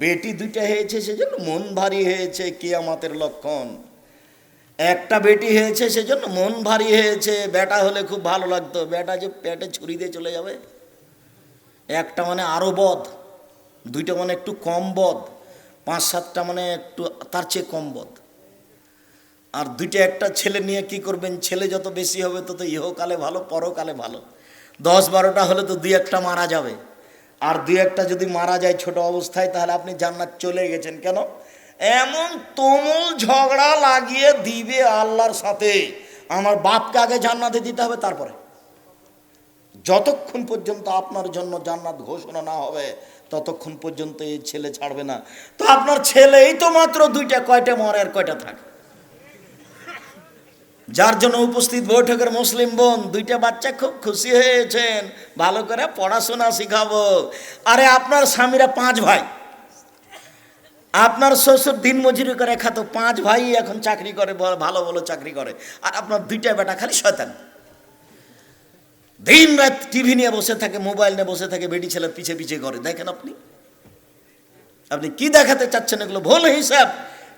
বেটি দুইটা হয়েছে, সেজন্য মন ভারী হয়েছে কিয়ামাতের লক্ষণ। একটা বেটি হয়েছে, সেজন্য মন ভারী হয়েছে। বেটা হলে খুব ভালো লাগতো। বেটা যে পেটে ছুরি দিয়ে চলে যাবে, একটা মানে আরও বধ দুইটা মানে একটু কম বধ পাঁচ সাতটা মানে একটু তার চেয়ে কম বধ আর দুইটা একটা ছেলে নিয়ে কি করবেন? ছেলে যত বেশি হবে তত ইহকালে ভালো, পরকালে ভালো। দশ বারোটা হলে তো দুই একটা মারা যাবে। আর দুই একটা যদি মারা যায় ছোট অবস্থায়, তাহলে আপনি জান্নাত চলে গেছেন কেন? এমন তুমুল ঝগড়া লাগিয়ে দিবে আল্লাহর সাথে। আমার বাপকে আগে জান্নাতে দিতে হবে, তারপরে। যতক্ষণ পর্যন্ত আপনার জন্য জান্নাত ঘোষণা না হবে, ততক্ষণ পর্যন্ত এই ছেলে ছাড়বে না। তো আপনার ছেলেই তো মাত্র দুইটা, কয়টা মরে আর কয়টা থাকে? যার জন্য উপস্থিত বৈঠকের মুসলিম বোন, দুইটা বাচ্চা খুব খুশি হয়েছেন। ভালো করে পড়াশোনা শিখাবো। আরে আপনার স্বামীরা পাঁচ ভাই। আপনার শ্বশুর দিন মজুরি করে খাতো, পাঁচ ভাই এখন চাকরি করে ভালো ভালো চাকরি করে। আর আপনার দুইটা বেটা খালি শয়তান। দিন রাত টিভি নিয়ে বসে থাকে, মোবাইল নিয়ে বসে থাকে, বেটি ছেলে পিছে পিছে করে। দেখেন আপনি। আপনি কি দেখাতে চাচ্ছেন এগুলো? ভুল হিসাব।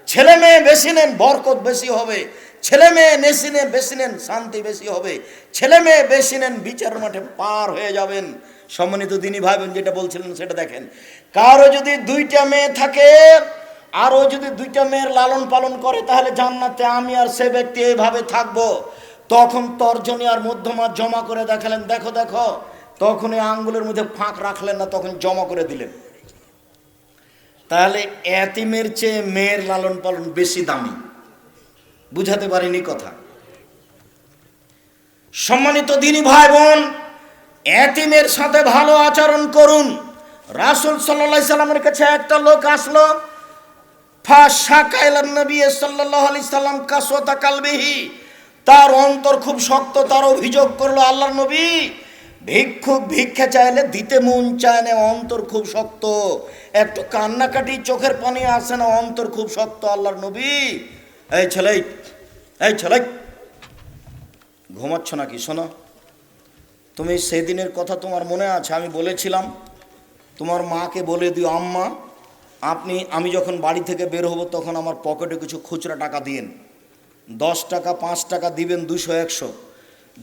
ছেলে মেয়ে বেশি নেন, বরকত বেশি হবে। ছেলে মেয়ে নেশি নেন বেশি নেন শান্তি বেশি হবে। ছেলে মেয়ে বেশি নেন বিচার মাঠে পার হয়ে যাবেন। সম্মানিত দিনী ভাবেন যেটা বলছিলেন সেটা দেখেন। কারও যদি দুইটা মেয়ে থাকে আরও যদি দুইটা মেয়ের লালন পালন করে, তাহলে জান্নাতে আমি আর সে ব্যক্তি এইভাবে থাকব। তখন তর্জনী আর মধ্যমা জমা করে দেখালেন, দেখো দেখো। তখন এই আঙ্গুলের মধ্যে ফাঁক রাখলেন না, তখন জমা করে দিলেন। তাহলে এতিমের চেয়ে মেয়ের লালন পালন বেশি দামি। বুঝাতে পারিনি কথা। সম্মানিত দিনী ভাই বোন এতিমের সাথে ভালো আচরণ করুন। রাসুল সাল্লাহ সাল্লামের কাছে একটা লোক আসলো সাল্লাম কাসোতা কালবিহি, তার অন্তর খুব শক্ত, তার অভিযোগ করল, আল্লাহর নবী, ভিক্ষুক ভিক্ষা চাইলে দিতে মন চায় না, অন্তর খুব শক্ত। একটু কান্নাকাটি চোখের পানি আসে না, অন্তর খুব শক্ত, আল্লাহর নবী। এই ছেলে এই ছেলে ঘুমাচ্ছ নাকি? শোনো। তুমি সেদিনের কথা তোমার মনে আছে, আমি বলেছিলাম। তোমার মাকে বলে দিও, আম্মা, আপনি, আমি যখন বাড়ি থেকে বের হব, তখন আমার পকেটে কিছু খুচরা টাকা দিয়েন। দশ টাকা, পাঁচ টাকা দিবেন দুশো, একশো।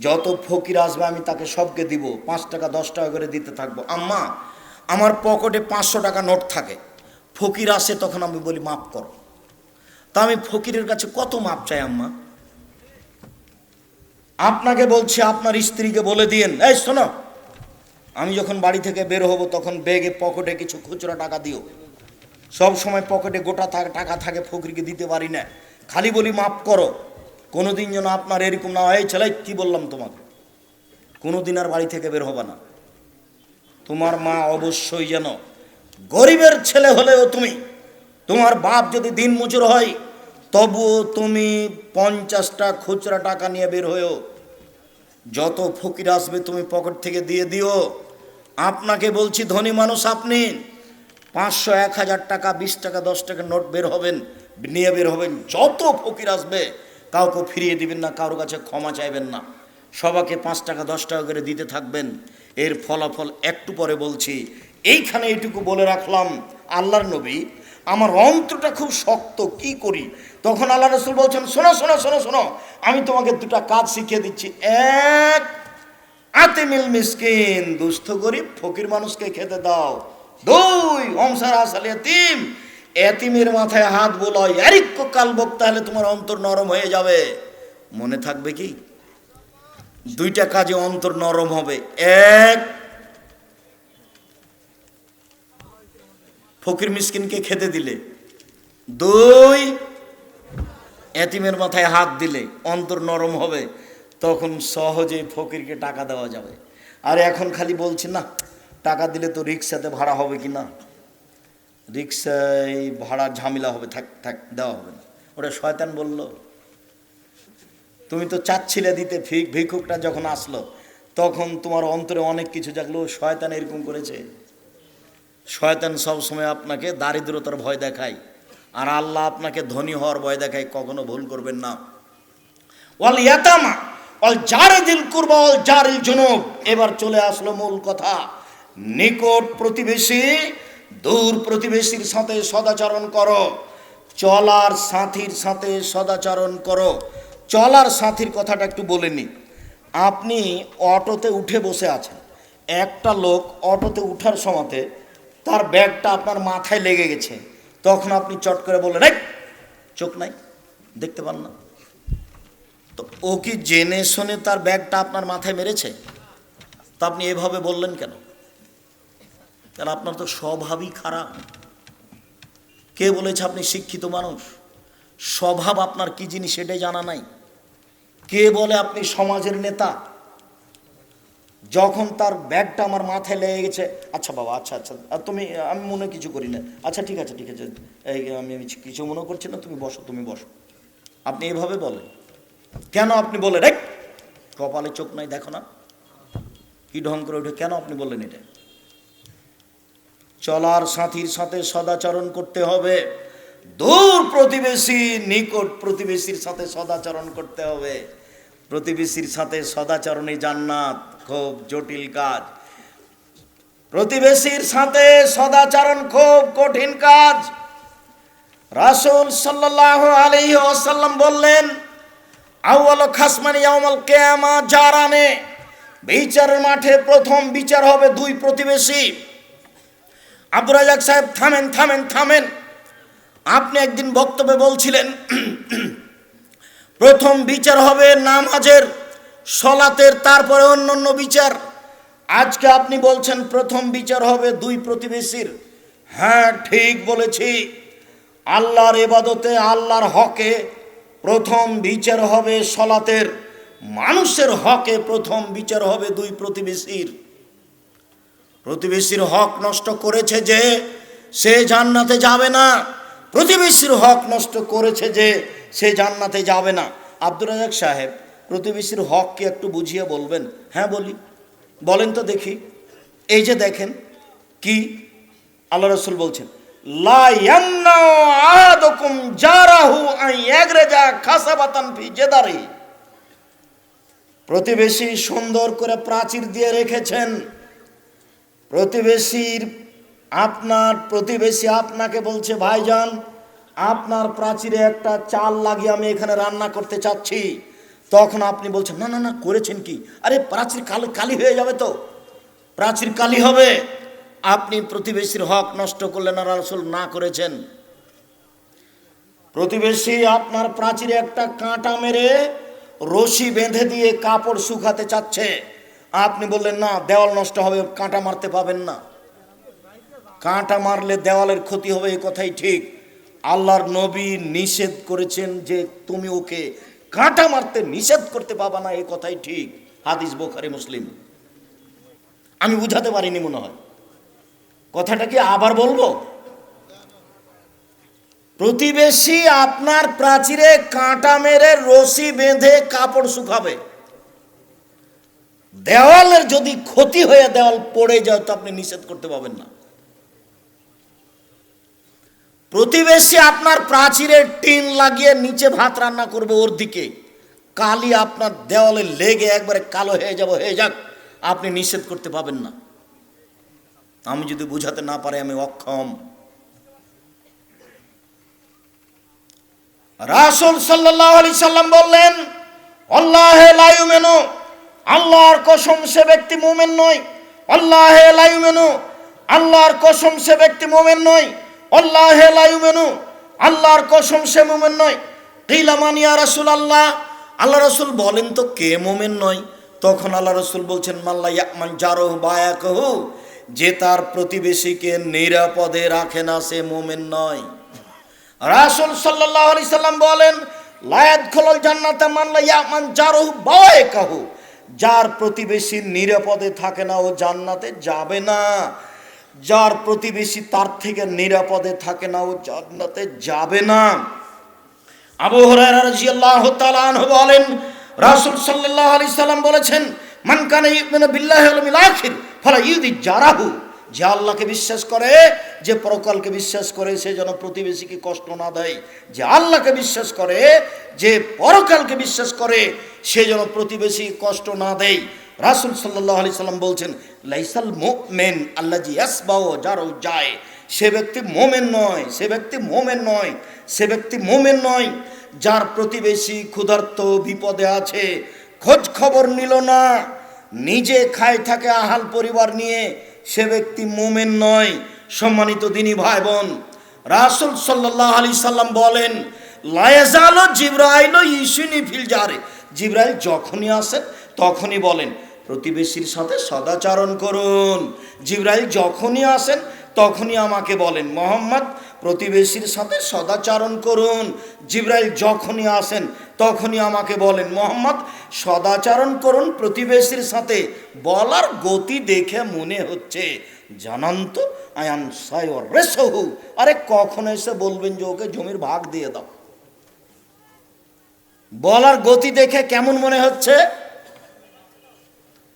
যত ফকির আসবে, আমি তাকে সবকে দিব। পাঁচ টাকা, দশ টাকা করে দিতে থাকব। আম্মা, আমার পকেটে পাঁচশো টাকা নোট থাকে। ফকির আসে, তখন আমি বলি, মাফ করো। তা আমি ফকিরের কাছে কত মাপ চাই, আম্মা? আপনাকে বলছি, আপনার স্ত্রীকে বলে দিয়েন। এই, শোনো, আমি যখন বাড়ি থেকে বের হব, তখন ব্যাগে পকেটে কিছু খুচরা টাকা দিও। সব সময় পকেটে গোটা টাকা থাকে, ফকিরকে দিতে পারি না। খালি বলি মাফ করো। কোনোদিন যেন আপনার এরকম না হয়। "এই ছেলে, কি বললাম তোমাকে? কোনোদিন আর বাড়ি থেকে বের হবে না। তোমার মা অবশ্যই যেন গরিবের ছেলে হলেও তুমি তোমার বাপ যদি দিন মজুর হয়, তবুও তুমি পঞ্চাশটা খুচরা টাকা নিয়ে বের হয়েও। যত ফকির আসবে তুমি পকেট থেকে দিয়ে দিও। আপনাকে বলছি, ধনী মানুষ আপনি, পাঁচশো, এক হাজার টাকা, বিশ টাকা, দশ টাকা নোট বের হবেন, নিয়ে বের হবেন। যত ফকির আসবে, কাউকে ফিরিয়ে দিবেন না কারোর কাছে ক্ষমা চাইবেন না। সবাকে পাঁচ টাকা, দশ টাকা করে দিতে থাকবেন। এর ফলাফল একটু পরে বলছি। এইখানে এইটুকু বলে রাখলাম, আল্লাহর নবী আমার অন্তরটা খুব শক্ত, কি করি? তখন আল্লাহ রসুল বলছেন, শোনো শোনো শোনো শোনো, আমি তোমাকে দুটা কাজ শিখিয়ে দিচ্ছি। এক, আতেমিল মিসকিন, দুস্থ গরিব, ফকির মানুষকে খেতে দাও। দুই অংসার আসাল এতিম, এতিমের মাথায় হাত বোলয় এরিক্য কাল বক্তা হলে তোমার অন্তর নরম হয়ে যাবে। মনে থাকবে কি? দুইটা কাজে অন্তর নরম হবে। এক ফকির মিসকিনকে খেতে দিলে। দুই, এতিমের মাথায় হাত দিলে, অন্তর নরম হবে, তখন সহজে ফকিরকে টাকা দেওয়া যাবে। আর এখন খালি বলছি না, টাকা দিলে তো রিক্সাতে ভাড়া হবে কি না? রিক্সায় ভাড়া ঝামেলা হবে, থাক থাক, দেওয়া হবে না। ওটা শয়তান বলল। তুমি তো চাচ্ছিলে দিতে ভিক্ষুকটা যখন আসলো, তখন তোমার অন্তরে অনেক কিছু জাগলো শয়তান এরকম করেছে। শয়তান সবসময় আপনাকে দারিদ্রতার ভয় দেখায়। আর আল্লাহ আপনাকে ধনী হওয়ার ভয় দেখায়, কখনো ভুল করবেন না। ওয়াল ইয়াতামা অল জারে দিল কুরবা অল জারিল জুনুব। এবার চলে আসলো মূল কথা। নিকট প্রতিবেশী, দূর প্রতিবেশীর সাথে সদাচরণ করো। চলার সাথীর সাথে সদাচরণ করো। চলার সাথীর কথাটা একটু বলে নি। আপনি অটোতে উঠে বসে আছেন। একটা লোক অটোতে উঠার সময়তে তার ব্যাগটা আপনার মাথায় লেগে গেছে। তখন আপনি চট করে বললেন, এই, চোখ নাই, দেখতে পান না। তো ও কি জেনে শুনে তার ব্যাগটা আপনার মাথায় মেরেছে? তা আপনি এভাবে বললেন কেন? কেন আপনার তো স্বভাবই খারাপ। কে বলেছে আপনি শিক্ষিত মানুষ? স্বভাব আপনার কি জিনিস সেটাই জানা নাই। কে বলে আপনি সমাজের নেতা? যখন তার ব্যাগটা আমার মাথায় লেগে গেছে আচ্ছা বাবা আচ্ছা আচ্ছা তুমি, আমি মনে কিছু করি না। আচ্ছা ঠিক আছে ঠিক আছে আমি আমি কিছু মনে করছি না, তুমি বসো তুমি বসো। আপনি এভাবে বলেন। কেন আপনি বলেন? রে কপালে চোখ নাই, দেখো না। কি ঢং করে ওঠে, কেন আপনি বললেন এটা? চলার সাথীর সাথে সদাচরণ করতে হবে। দূর প্রতিবেশী, নিকট প্রতিবেশীর সাথে সদাচরণ করতে হবে। প্রতিবেশীর সাথে সদাচরণে জান্নাত। খুব জটিল কাজ। প্রতিবেশীর সাথে সদাচরণ খুব কঠিন কাজ। রাসূল সাল্লাল্লাহু আলাইহি ওয়াসাল্লাম বললেন, আউয়াল খাসমানি ইয়াউমাল কিয়ামা জারানে বিচারের মাঠে প্রথম বিচার হবে দুই প্রতিবেশী। আব্দুর রাজাক সাহেব, থামেন থামেন থামেন। আপনি একদিন বক্তব্যে বলছিলেন, প্রথম বিচার হবে নামাজের সলাতের তারপরে অন্য অন্য বিচার। আজকে আপনি বলছেন প্রথম বিচার হবে দুই প্রতিবেশীর। হ্যাঁ ঠিক বলেছি। আল্লাহর এবাদতে আল্লাহর হকে প্রথম বিচার হবে সলাতের। মানুষের হকে প্রথম বিচার হবে দুই প্রতিবেশীর। প্রতিবেশীর হক নষ্ট করেছে যে সে জান্নাতে যাবে না। প্রতিবেশীর হক নষ্ট করেছে যে সে জান্নাতে যাবে না। আব্দুর রাজাক সাহেব প্রতিবেশীর হককে একটু বুঝিয়ে বলবেন। হ্যাঁ বলি। বলেন তো দেখি। এই যে দেখেন কি আল্লাহ রসুল বলছেন প্রতিবেশী সুন্দর করে প্রাচীর দিয়ে রেখেছেন। প্রতিবেশীর আপনার প্রতিবেশী আপনাকে বলছে, ভাইজান, আপনার প্রাচীরে একটা চাল লাগিয়ে আমি এখানে রান্না করতে চাচ্ছি। তখন আপনি বলছেন, না না না, করেছেন কি? আরে, প্রাচীর কালো, কালি হয়ে যাবে তো। প্রাচীর কালি হবে। আপনি প্রতিবেশীর হক নষ্ট করলেন আর আসল না করেছেন। প্রতিবেশী আপনার প্রাচীরে একটা কাঁটা মেরে রশি বেঁধে দিয়ে কাপড় শুকাতে চাচ্ছে। আপনি বললেন, না, দেওয়াল নষ্ট হবে, কাঁটা মারতে পাবেন না। কাঁটা মারলে দেওয়ালের ক্ষতি হবে, এ কথাই ঠিক। আল্লাহর নবী নিষেধ করেছেন যে, তুমি ওকে কাঁটা মারতে নিষেধ করতে পাবা না, এই কথাই ঠিক। হাদিস বোখারি, মুসলিম। আমি বুঝাতে পারিনি মনে হয়। কথাটা কি আবার বলব? প্রতিবেশী আপনার প্রাচীরে কাঁটা মেরে রশি বেঁধে কাপড় শুকাবে। দেওয়ালের যদি ক্ষতি হয়ে দেওয়াল পড়ে যায়, তো আপনি নিষেধ করতে পাবেন না। প্রতিবেশী আপনার প্রাচীরের টিন লাগিয়ে নিচে ভাত রান্না করবে ওর দিকে। কালি আপনার দেওয়ালে লেগে একবারে কালো হয়ে যাব, হয়ে যাক, আপনি নিষেধ করতে পাবেন না। আমি যদি বুঝাতে না পারি, আমি অক্ষম। রাসুল সাল্লাহ আলি সাল্লাম বললেন, আল্লাহ লাইমেনু আল্লাহর কসম সে ব্যক্তি মোমেন নয়। আল্লাহ লাইমেনু আল্লাহর কসম সে ব্যক্তি মোমেন নয়। আল্লাহ লাইমেনু আল্লাহর কসম সে মোমেন নয়। কিলামানিয়া রাসুল আল্লাহ আল্লাহ রসুল বলেন তো কে মোমেন নয়? তখন আল্লাহ রসুল বলছেন মাল্লা ইয়াকমান জারো বায়াকহু যে তার প্রতিবেশীকে নিরাপদে রাখে না, সে মোমেন নয়। রাসুল সাল্লাহ আলি সাল্লাম বলেন লায়াত খোলল জান্নাতে মানলা ইয়ামান জারহু বায় কাহু যার প্রতিবেশী নিরাপদে থাকে না, ও জান্নাতে যাবে না। যার প্রতিবেশী তার থেকে নিরাপদে থাকে না, ও জান্নাতে যাবে না। আবু হুরায়রা রাদিয়াল্লাহু তাআলা আনহু বলেন, রাসূল সাল্লাল্লাহু আলাইহি সাল্লাম বলেছেন, মান কানা ইউমিনু বিল্লাহি ওয়াল ইয়াউমিল আখির, ফালা ইউদি জারাহু। যে আল্লাহকে বিশ্বাস করে, যে পরকালকে বিশ্বাস করে, সে যেন প্রতিবেশীকে কষ্ট না দেয়। যে আল্লাহকে বিশ্বাস করে, যে পরকালকে বিশ্বাস করে, সে যেন প্রতিবেশী কষ্ট না দেয়। রাসুল সাল্লাহ আলি সাল্লাম বলছেন, লাইসাল মুমিন আল্লাহ ইয়াসবাও যারও যায় সে ব্যক্তি মোমেন নয়, সে ব্যক্তি মোমেন নয়, সে ব্যক্তি মোমেন নয়, যার প্রতিবেশী ক্ষুধার্ত বিপদে আছে, খোঁজ খবর নিল না, নিজে খায় থাকে আহাল পরিবার নিয়ে, সে ব্যক্তি মোমেন নয়। সম্মানিত দিনী ভাই বোন রাসুল সাল্লাহ আলি সাল্লাম বলেন, লায়াজালো জিব্রাইল ইসুনি ফিল জারে। জিব্রাইল যখনই আসেন তখনই বলেন, প্রতিবেশীর সাথে সদাচরণ করুন। জিব্রাইল যখনই আসেন, তখনই আমাকে বলেন, মোহাম্মদ, প্রতিবেশীর সাথে সদাচরণ করুন। জিব্রাইল যখনই আসেন, তখনই আমাকে বলেন, মোহাম্মদ, সদাচরণ করুন প্রতিবেশীর সাথে। বলার গতি দেখে মনে হচ্ছে। জানান তো, আয়ান সায়র রেসহু। আরে কখন এসে বলবেন যে ওকে জমির ভাগ দিয়ে দাও। বলার গতি দেখে কেমন মনে হচ্ছে?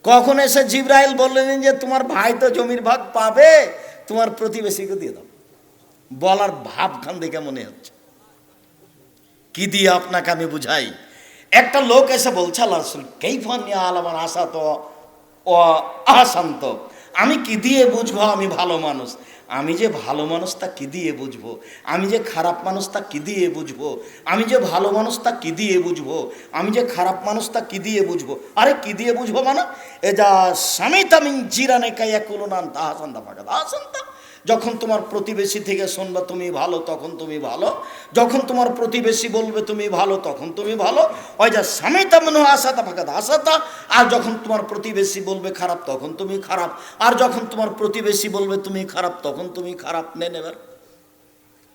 কখন এসে জিব্রাইল বললেন যে, তোমার ভাই তো জমির ভাগ পাবে, তোমার প্রতিবেশীকে দিয়ে দাও। বলার ভাবখান দেখে মনে হচ্ছে। কি দিয়ে আপনাকে আমি বুঝাই? একটা লোক এসে বলছে, আল্লাহ রসুল, কেইফান আলামান আশা তো আসান্ত আমি কি দিয়ে বুঝব? আমি ভালো মানুষ। আমি যে ভালো মানুষ তা কী দিয়ে বুঝব? আমি যে খারাপ মানুষ তা কী দিয়ে বুঝব? আমি যে ভালো মানুষ তা কী দিয়ে বুঝব? আমি যে খারাপ মানুষ তা কী দিয়ে বুঝব? আরে কী দিয়ে বুঝব মানে? এ যা স্বামী তামিং জিরানে কাইয়া কুলো নান তাহাসান্তা ফাঁকা তাহাসান্তা যখন তোমার প্রতিবেশী থেকে শুনবে, তুমি ভালো, তখন তুমি ভালো। যখন তোমার প্রতিবেশী বলবে, তুমি ভালো, তখন তুমি ভালো। ওই যা স্বামী মনে আশাতা ফাঁকা আশাতা আর যখন তোমার প্রতিবেশী বলবে, খারাপ, তখন তুমি খারাপ। আর যখন তোমার প্রতিবেশী বলবে, তুমি খারাপ, তখন তুমি খারাপ। নেন এবার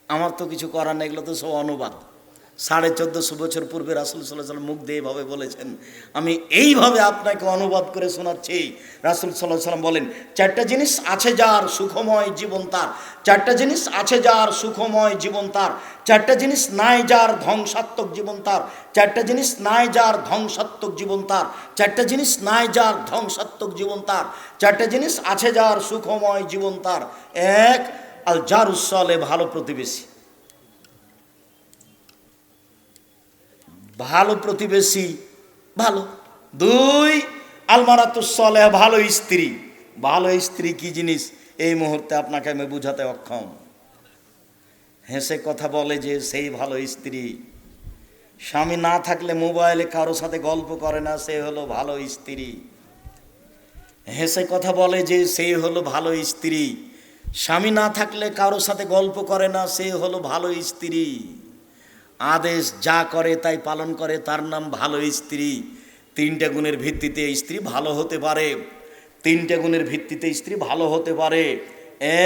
আমার তো কিছু করার নেই, এগুলো তো সব অনুবাদ। সাড়ে চোদ্দশো বছর পূর্বে রাসুল সাল্লাহ সাল্লাম মুখ দিয়ে এইভাবে বলেছেন। আমি এইভাবে আপনাকে অনুবাদ করে শোনাচ্ছি। রাসুল সাল্লাহ সাল্লাম বলেন, চারটা জিনিস আছে যার সুখময় জীবন তার। চারটা জিনিস আছে যার সুখময় জীবন তার। চারটা জিনিস নাই যার ধ্বংসাত্মক জীবন তার। চারটা জিনিস নাই যার ধ্বংসাত্মক জীবন তার। চারটা জিনিস নাই যার ধ্বংসাত্মক জীবন তার। চারটা জিনিস আছে যার সুখময় জীবন তার। এক আল যার উৎসলে ভালো প্রতিবেশী। ভালো প্রতিবেশী, ভালো। দুই আলমারাতুসলে ভালো স্ত্রী। ভালো স্ত্রী কি জিনিস? এই মুহূর্তে আপনাকে আমি বুঝাতে অক্ষম। হেসে কথা বলে যে সেই ভালো স্ত্রী। স্বামী না থাকলে মোবাইলে কারোর সাথে গল্প করে না, সে হলো ভালো স্ত্রী। হেসে কথা বলে যে সে হলো ভালো স্ত্রী। স্বামী না থাকলে কারোর সাথে গল্প করে না, সে হলো ভালো স্ত্রী। আদেশ যা করে তাই পালন করে, তার নাম ভালো স্ত্রী। তিনটে গুণের ভিত্তিতে স্ত্রী ভালো হতে পারে। তিনটে গুণের ভিত্তিতে স্ত্রী ভালো হতে পারে।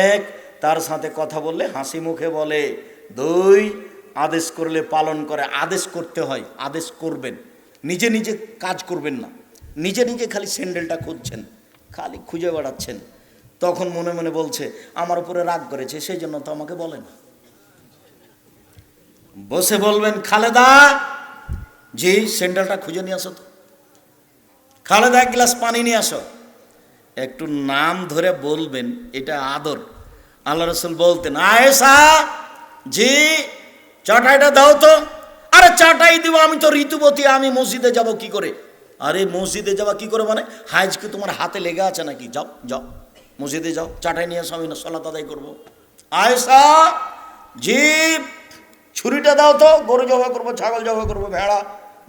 এক, তার সাথে কথা বললে হাসি মুখে বলে। দুই, আদেশ করলে পালন করে। আদেশ করতে হয়, আদেশ করবেন। নিজে নিজে কাজ করবেন না। নিজে নিজে খালি স্যান্ডেলটা খুঁজছেন, খালি খুঁজে বেড়াচ্ছেন। তখন মনে মনে বলছে, আমার উপরে রাগ করেছে, সেই জন্য তো আমাকে বলে না। বসে বলবেন, খালেদা, জি স্যান্ডেলটা খুঁজে নিয়ে আসো তো। খালেদা, এক গ্লাস পানি নিয়ে আসো। একটু নাম ধরে বলবেন, এটা আদর। আল্লাহ রসুল বলতেন আয়েসা জি, চাটাইটা দাও তো। আরে চাটাই দিব, আমি তো ঋতুবতী আমি মসজিদে যাব কি করে? আরে মসজিদে যাওয়া কি করে মানে? হাইজ কি তোমার হাতে লেগে আছে নাকি? যাও যাও, মসজিদে যাও, চাটাই নিয়ে আসো, আমি না সলাত আদায় করব। আয়েসা জি ছুরিটা দাও তো, গরু জবা করব, ছাগল জবাই করব, ভেড়া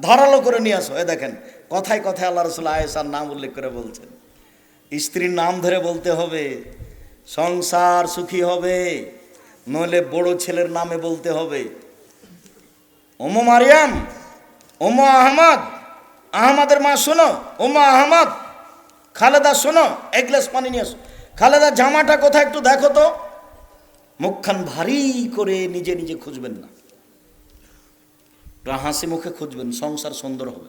ধারালো করে নিয়ে আসো। এ দেখেন, কথায় কথায় আল্লাহ রসুল আয়েসার নাম উল্লেখ করে বলছেন। স্ত্রীর নাম ধরে বলতে হবে, সংসার সুখী হবে, নইলে বড় ছেলের নামে বলতে হবে। ওমো মারিয়াম, ওমো আহমদ, আহমদের মা শোনো, ওমো আহমদ, খালেদা শোনো, এক গ্লাস পানি নিয়ে আসো। খালেদা জামাটা কোথায় একটু দেখো তো। মুখখান ভারী করে নিজে নিজে খুঁজবেন না। হাসি মুখে খুঁজবেন, সংসার সুন্দর হবে।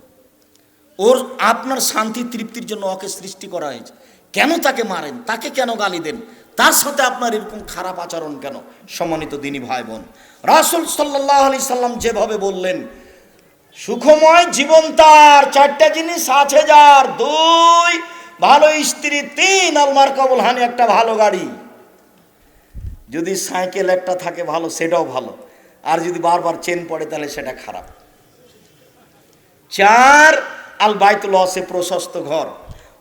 ওর আপনার শান্তি তৃপ্তির জন্য ওকে সৃষ্টি করা হয়েছে। কেন তাকে মারেন? তাকে কেন গালি দেন? তার সাথে আপনার এরকম খারাপ আচরণ কেন? সম্মানিত দিনী ভাই বোন রাসুল সাল্লাহ আলি সাল্লাম যেভাবে বললেন, সুখময় জীবন তার, চারটা জিনিস আছে যার, দুই, ভালো স্ত্রী, তিন, আলমার কবল হানি, একটা ভালো গাড়ি। যদি সাইকেল একটা থাকে ভালো, সেটাও ভালো। আর যদি বারবার চেন পড়ে, তাহলে সেটা খারাপ। চার আল বাইতুল অসে প্রশস্ত ঘর।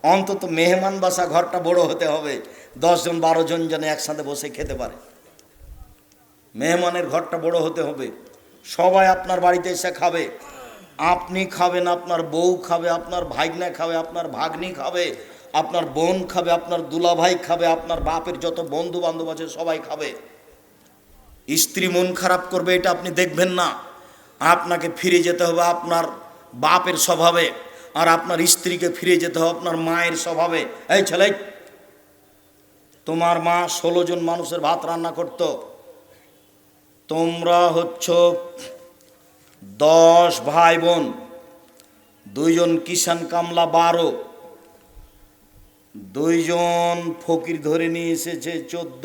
অন্তত মেহমান বাসা ঘরটা বড় হতে হবে। দশজন বারো জন যেন একসাথে বসে খেতে পারে। মেহমানের ঘরটা বড় হতে হবে। সবাই আপনার বাড়িতে এসে খাবে। আপনি খাবেন, আপনার বউ খাবে, আপনার ভাইগনা খাবে, আপনার ভাগ্নি খাবে, আপনার বোন খাবে, আপনার দুলাভাই খাবে, আপনার বাপের যত বন্ধু বান্ধব আছে, সবাই খাবে। স্ত্রী মন খারাপ করবে, এটা আপনি দেখবেন না। আপনাকে ফিরে যেতে হবে আপনার বাপের স্বভাবে, আর আপনার স্ত্রীকে ফিরে যেতে হবে আপনার মায়ের স্বভাবে। এই ছেলে, তোমার মা ষোলো জন মানুষের ভাত রান্না করত। তোমরা হচ্ছ দশ ভাই বোন দুইজন কিষান কামলা বারো। দুইজন ফকির ধরে নিয়ে এসেছে চোদ্দ।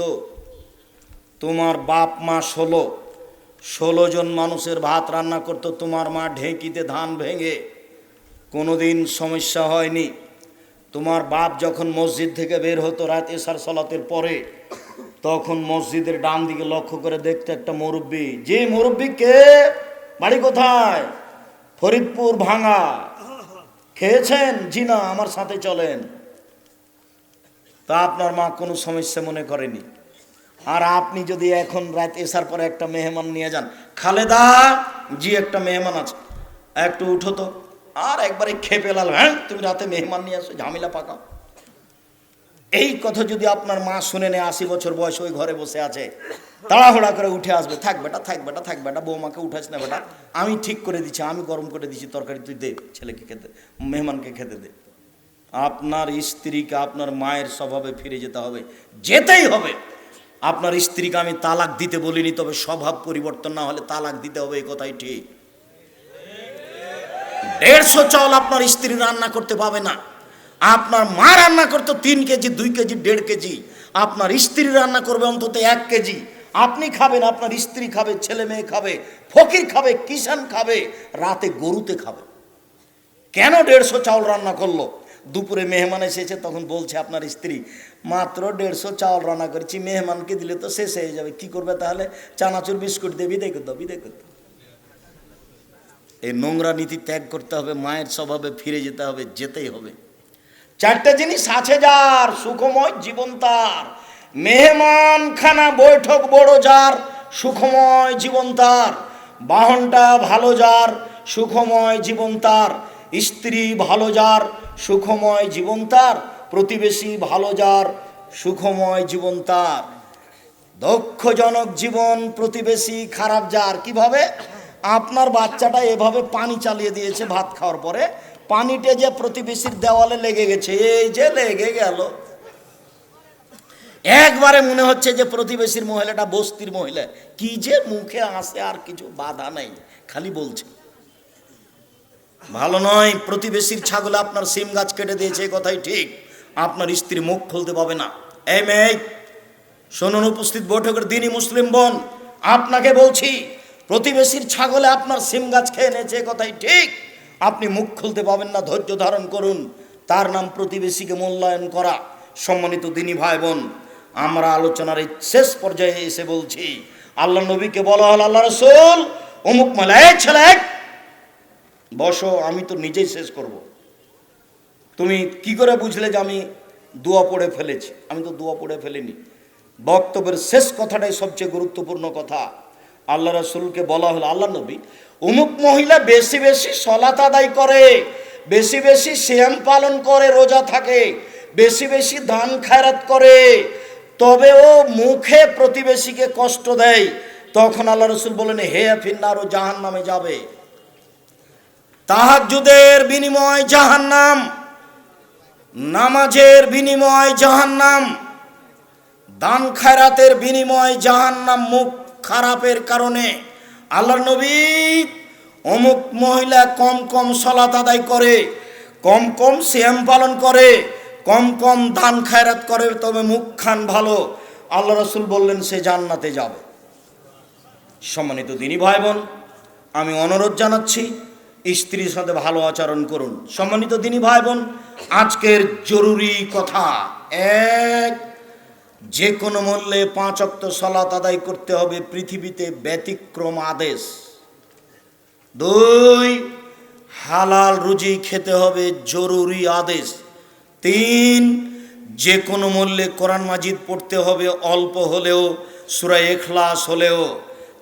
তোমার বাপ মা ষোলো। ষোলো জন মানুষের ভাত রান্না করতো, তোমার মা ঢেঁকিতে ধান ভেঙে। কোনো দিন সমস্যা হয়নি। তোমার বাপ যখন মসজিদ থেকে বের হতো রাত এসার সলাতের পরে, তখন মসজিদের ডান দিকে লক্ষ্য করে দেখতে একটা মুরব্বী। যে মুরব্বী কে? বাড়ি কোথায়? ফরিদপুর ভাঙা। খেয়েছেন? জি না, আমার সাথে চলেন। তা আপনার মা কোনো সমস্যা মনে করেনি? আর আপনি যদি এখন রাত এসার পরে একটা মেহমান নিয়ে যান, খালেদা জি একটা মেহমান আছে, একটু উঠো তো, আর একবারে খেপে লাল হ্যাঁ তুমি রাতে মেহমান নিয়ে আসো, ঝামেলা পাকাও। এই কথা যদি আপনার মা শুনে নেয়, আশি বছর বয়স ওই ঘরে বসে আছে, তাড়াহুড়া করে উঠে আসবে, থাক বেটা থাক বেটা থাক বেটা, বৌমাকে উঠাস না বেটা, আমি ঠিক করে দিচ্ছি, আমি গরম করে দিচ্ছি, তরকারি তুই দে, ছেলেকে খেতে, মেহমানকে খেতে দে। আপনার স্ত্রীকে আপনার মায়ের স্বভাবে ফিরে যেতে হবে, যেতেই হবে। আপনার স্ত্রীকে আমি তালাক দিতে বলিনি, তবে স্বভাব পরিবর্তন না হলে তালাক দিতে হবে এই কথাই ঠিক। দেড়শো চাল আপনার স্ত্রী রান্না করতে পাবে না। আপনার মা রান্না করতো তিন কেজি, দুই কেজি, দেড় কেজি। আপনার স্ত্রী রান্না করবে অন্তত এক কেজি। আপনি খাবেন, আপনার স্ত্রী খাবে, ছেলে মেয়ে খাবে, ফকির খাবে কিষান খাবে, রাতে গরুতে খাবে। কেন দেড়শো চাউল রান্না করল? দুপুরে মেহমান এসেছে, তখন বলছে আপনার স্ত্রী, মাত্র দেড়শো চাউল রান্না করেছি, মেহমানকে দিলে তো শেষ হয়ে যাবে, কি করবে তাহলে? চানাচুর বিস্কুট দিয়ে বিদায় করতে বিদায় এই নোংরা নীতি ত্যাগ করতে হবে, মায়ের স্বভাবে ফিরে যেতে হবে, যেতেই হবে। চারটে জিনিস আছে যার, সুখময় জীবন তার। মেহমানখানা বৈঠক বড় যার, সুখময় জীবন তার। বাহনটা ভালো যার, সুখময় জীবন তার। স্ত্রী ভালো যার সুখময় জীবন তার, প্রতিবেশী ভালো যার, সুখময় জীবন তার। দক্ষজনক জীবন প্রতিবেশী খারাপ যার, কীভাবে? আপনার বাচ্চাটা এভাবে পানি চালিয়ে দিয়েছে ভাত খাওয়ার পরে, পানিটা যে প্রতিবেশীর দেওয়ালে লেগে গেছে, এই যে লেগে গেল। একবারে মনে হচ্ছে যে প্রতিবেশীর মহিলাটা বস্তির মহিলা। কি যে মুখে আসে আর কিছু বাধা নেই, খালি বলছে। ভালো নয়, প্রতিবেশীর ছাগলে আপনার সিম গাছ কেটে দিয়েছে কথাই ঠিক। আপনার স্ত্রী মুখ খুলতে পাবে না। এই মেয়ে, শুনুন উপস্থিত বৈঠকের দিনই মুসলিম বোন, আপনাকে বলছি, প্রতিবেশীর ছাগলে আপনার সিম গাছ খেয়ে নিয়েছে কথাই ঠিক। আপনি মুখ খুলতে পাবেন না, ধৈর্য ধারণ করুন। তার নাম প্রতিবেশীকে মূল্যায়ন করা। সম্মানিত দিনী ভাই বোন, আমরা আলোচনার এই শেষ পর্যায়ে এসে বলছি, আল্লাহ নবীকে বলা হল, আল্লাহ রসুল, অমুক মেলায় ছেলে বসো, আমি তো নিজেই শেষ করব। তুমি কি করে বুঝলে যে আমি দোয়া পড়ে ফেলেছি? আমি তো দোয়া পড়ে ফেলিনি। বক্তব্যের শেষ কথাটাই সবচেয়ে গুরুত্বপূর্ণ কথা। আল্লাহ রসুলকে বলা হলো, আল্লাহ নবী অমুক মহিলা বেশি বেশি সলাত আদায় করে, বেশি বেশি শ্যাম পালন করে, রোজা থাকে, বেশি বেশি দান খায়রাত করে, তবে ও মুখে প্রতিবেশীকে কষ্ট দেয়। তখন আল্লাহ রসুল বলেন হে ফিন্নার, ও জাহান নামে যাবে। তাহাজ্জুদের বিনিময় জাহান্নাম, নামাজের বিনিময় জাহান্নাম, দান খায়রাতের বিনিময় জাহান্নাম মুখ খারাপের কারণে আল্লাহর নবী অমুক মহিলা কম কম সলাত আদায় করে, কম কম শ্যাম পালন করে, কম কম দান খায়রাত করে, তবে মুখ খান ভালো। আল্লাহ রসুল বললেন, সে জান্নাতে যাবে। সম্মানিত দিনী ভাই বোন আমি অনুরোধ জানাচ্ছি স্ত্রীর সাথে ভালো আচরণ করুন। সম্মানিত দিনী ভাই বোন আজকের জরুরি কথা এক, যে কোনো মূল্যে পাঁচ অক্ত সলাত আদায় করতে হবে পৃথিবীতে ব্যতিক্রম আদেশ। দুই, হালাল রুজি খেতে হবে জরুরি আদেশ। তিন, যে কোনো মূল্যে কোরআন মাজিদ পড়তে হবে অল্প হলেও, সুরা এখলাস হলেও।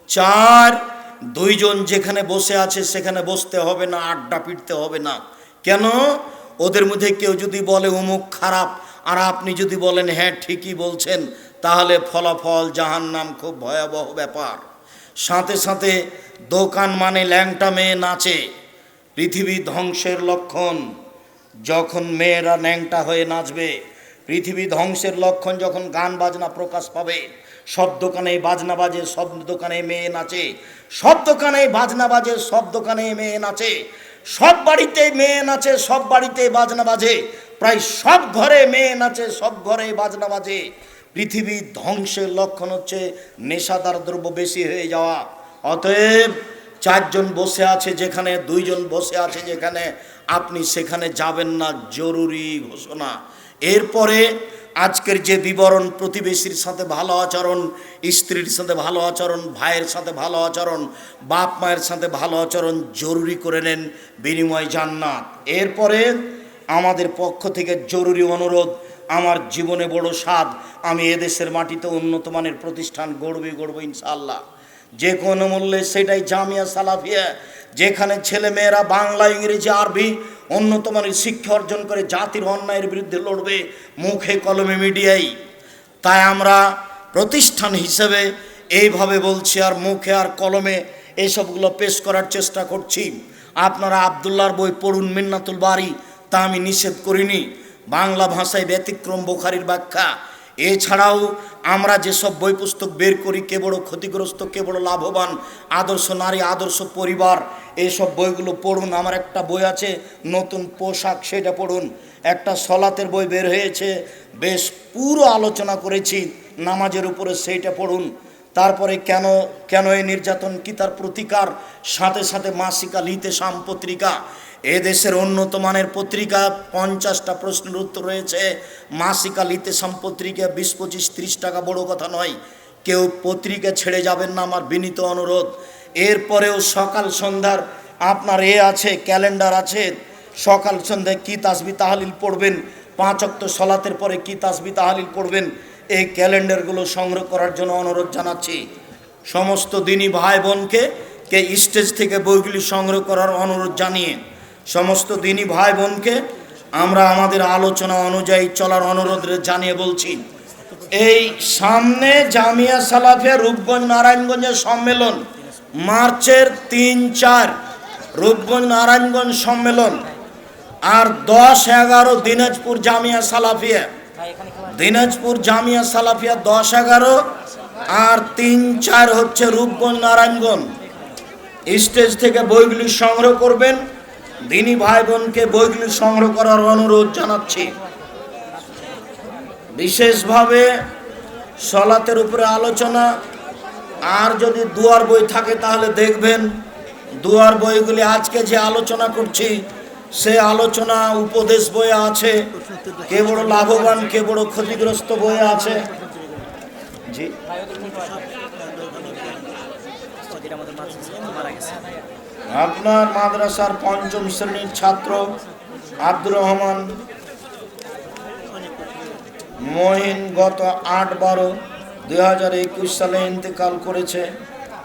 চার দুইজন যেখানে বসে আছে সেখানে বসতে হবে না, আড্ডা পিটতে হবে না। কেন? ওদের মধ্যে কেউ যদি বলে অমুক খারাপ, আর আপনি যদি বলেন হ্যাঁ ঠিকই বলছেন, তাহলে ফলাফল জাহান নাম খুব ভয়াবহ ব্যাপার। সাথে সাথে দোকান মানে ল্যাংটা মেয়ে নাচে। পৃথিবী ধ্বংসের লক্ষণ। যখন মেয়েরা ন্যাংটা হয়ে নাচবে, পৃথিবী ধ্বংসের লক্ষণ যখন গান বাজনা প্রকাশ পাবে সব দোকানে বাজনা বাজে, সব দোকানে মেয়ে নাচে। সব দোকানে বাজনা বাজে, সব দোকানে মেয়ে নাচে। সব বাড়িতে মেয়ে নাচে, সব বাড়িতে বাজনা বাজে। প্রায় সব ঘরে মেয়ে নাচে, সব ঘরে বাজনা বাজে। পৃথিবী ধ্বংসের লক্ষণ হচ্ছে নেশাদার দ্রব্য বেশি হয়ে যাওয়া। অতএব চারজন বসে আছে যেখানে, দুইজন বসে আছে যেখানে, আপনি সেখানে যাবেন না, জরুরি ঘোষণা। এরপরে আজকের যে বিবরণ প্রতিবেশীর সাথে ভালো আচরণ, স্ত্রীর সাথে ভালো আচরণ, ভাইয়ের সাথে ভালো আচরণ, বাপ মায়ের সাথে ভালো আচরণ জরুরি করে নেন বিনিময় জান্নাত। এরপরে আমাদের পক্ষ থেকে জরুরি অনুরোধ, আমার জীবনে বড় স্বাদ, আমি এদেশের মাটিতে উন্নত মানের প্রতিষ্ঠান গড়বে, গড়ব ইনশাআল্লাহ। যে কোনো মূল্যে সেটাই জামিয়া সালাফিয়া, যেখানে ছেলে মেয়েরা বাংলা, ইংরেজি, আরবি মানের শিক্ষা অর্জন করে জাতির অন্যায়ের বিরুদ্ধে লড়বে মুখে কলমে মিডিয়াই। তাই আমরা প্রতিষ্ঠান হিসেবে এইভাবে বলছি আর মুখে আর কলমে এইসবগুলো পেশ করার চেষ্টা করছি। আপনারা আবদুল্লার বই পড়ুন মিন্নাতুল বাড়ি তা আমি নিষেধ করিনি। বাংলা ভাষায় ব্যতিক্রম বোখারির ব্যাখ্যা। এছাড়াও আমরা যেসব বই পুস্তক বের করি, কে বড় ক্ষতিগ্রস্ত, কে বড় লাভবান, আদর্শ নারী, আদর্শ পরিবার, এইসব বইগুলো পড়ুন। আমার একটা বই আছে, নতুন পোশাক, সেটা পড়ুন। একটা সলাতের বই বের হয়েছে, বেশ পুরো আলোচনা করেছি, নামাজের উপরে সেইটা পড়ুন। তারপরে কেন কেন এই নির্যাতন কি তার প্রতিকার? সাথে সাথে মাসিকা লিতে সাম পত্রিকা এ দেশের উন্নত মানের পত্রিকা, পঞ্চাশটা প্রশ্নের উত্তর রয়েছে। মাসিকা লিতে সাম পত্রিকা বিশ, পঁচিশ, ত্রিশ টাকা বড় কথা নয়। কেউ পত্রিকা ছেড়ে যাবেন না আমার বিনীত অনুরোধ। এরপরেও সকাল সন্ধ্যার আপনার এ আছে, ক্যালেন্ডার আছে। সকাল সন্ধ্যায় কী তাসবি তাহালিল পড়বেন? পাঁচ অক্ত সলাতের পরে কী তাসবি তাহালিল পড়বেন? এই ক্যালেন্ডারগুলো সংগ্রহ করার জন্য অনুরোধ জানাচ্ছি। সমস্ত দিনই ভাই বোনকে কে স্টেজ থেকে বইগুলি সংগ্রহ করার অনুরোধ জানিয়ে সমস্ত দিনই ভাই বোনকে আমরা আমাদের আলোচনা অনুযায়ী চলার অনুরোধ জানিয়ে বলছি। এই সামনে জামিয়া সালাফিয়া রূপগঞ্জ নারায়ণগঞ্জের সম্মেলন, মার্চের তিন চার রূপগঞ্জ নারায়ণগঞ্জ সম্মেলন আর দশ এগারো দিনাজপুর জামিয়া সালাফিয়া। দিনাজপুর জামিয়া সালাফিয়া দশ এগারো আর তিন চার হচ্ছে রূপগঞ্জ নারায়ণগঞ্জ। স্টেজ থেকে বইগুলি সংগ্রহ করবেন। দিনী ভাই বোনকে বইগুলি সংগ্রহ করার অনুরোধ জানাচ্ছি। বিশেষভাবে সলাতের উপরে আলোচনা। আর যদি দুয়ার বই থাকে তাহলে দেখবেন দুয়ার বইগুলি আজকে যে আলোচনা করছি, সে আলোচনা উপদেশ বইয়ে আছে। কে বড় লাভবান, কে বড় ক্ষতিগ্রস্ত বইয়ে আছে। জি। আপনার মাদ্রাসার পঞ্চম শ্রেণির ছাত্র আব্দুর রহমান। মহিন গত আট বারো দুই হাজার একুশ সালে ইন্তেকাল করেছে।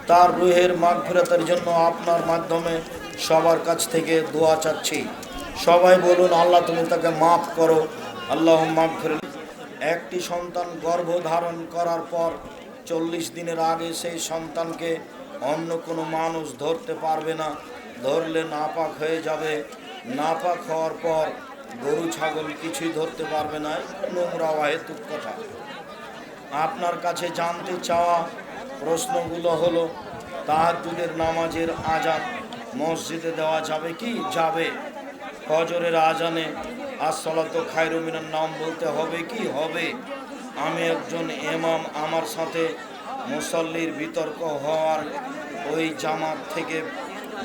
তার রুহের মাগফিরাতের জন্য আপনার মাধ্যমে সবার কাছ থেকে দোয়া চাচ্ছি। সবাই বলুন, আল্লাহ তুমি তাকে মাফ করো। আল্লাহ মাফ একটি সন্তান গর্ভধারণ করার পর চল্লিশ দিনের আগে সেই সন্তানকে অন্য কোনো মানুষ ধরতে পারবে না। ধরলে নাপাক হয়ে যাবে। নাপাক হওয়ার পর গরু, ছাগল কিছুই ধরতে পারবে না। নোংরা অহেতুক কথা। আপনার কাছে জানতে চাওয়া প্রশ্নগুলো হলো তাহাজুদের নামাজের আজান মসজিদে দেওয়া যাবে কি? যাবে। হজরের আজানে আসলাত খায়রুমিনার নাম বলতে হবে কি? হবে। আমি একজন এমাম আমার সাথে মুসল্লির বিতর্ক হওয়ার ওই জামাত থেকে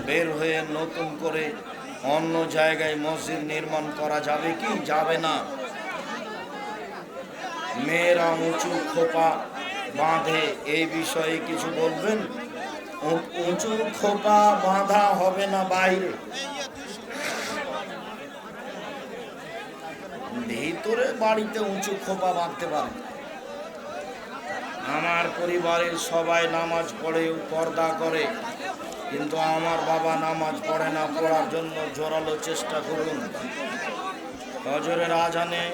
বের হয়ে নতুন করে অন্য জায়গায় মসজিদ নির্মাণ করা যাবে কি? যাবে না। মেয়েরা উঁচু খোপা বাঁধে, এই বিষয়ে কিছু বলবেন? উঁচু খোপা বাঁধা হবে না বাইরে? ভিতরে বাড়িতে উঁচু খোপা বাঁধতে পারে। আমার পরিবারের সবাই নামাজ পড়ে পর্দা করে। কিন্তু আমার বাবা নামাজ পড়ে না পড়ার জন্য জোরালো চেষ্টা করুন। হজরের আজানে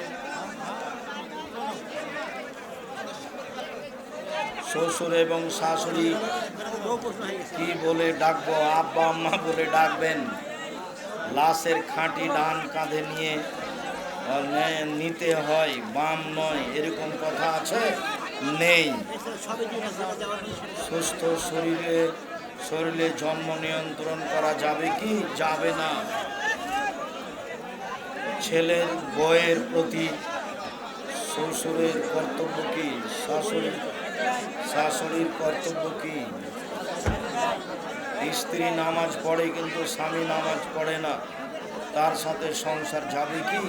শ্বশুর এবং শাশুড়ি কি বলে ডাকবো? আব্বা, আম্মা বলে ডাকবেন। লাশের খাঁটি ডান কাঁধে নিয়ে নিতে হয়, বাম নয়, এরকম কথা আছে? নেই। সুস্থ শরীরে শরীরে জন্ম নিয়ন্ত্রণ করা যাবে কি? যাবে না। ছেলের বইয়ের প্রতি শ্বশুরের কর্তব্য কি? শাশুড়ির শাশুড়ির কর্তব্য কি? স্ত্রী নামাজ পড়ে কিন্তু স্বামী নামাজ পড়ে না। তার সাথে সংসার যাবে কি?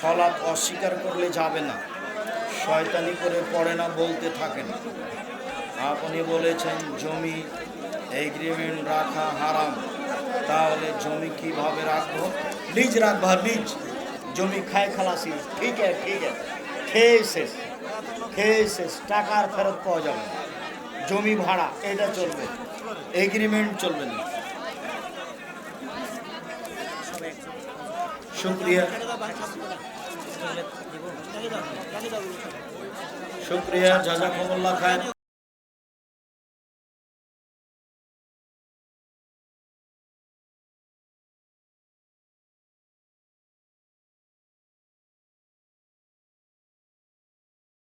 সলাপ অস্বীকার করলে যাবে না। শয়তানি করে পড়ে না, বলতে থাকেন আপনি বলেছেন, জমি এগ্রিমেন্ট রাখা হারাম। তাহলে জমি কীভাবে রাখব? লিজ রাখবা লিজ জমি খায় খালাসি। ঠিক আছে ঠিক আছে। খেয়ে শেষ খেয়ে শেষ। টাকার ফেরত পাওয়া যাবে জমি ভাড়া, এটা চলবে। এগ্রিমেন্ট চলবে না। শুক্রিয়া। শুক্রিয়া জাজাকুমুল্লাহ খায়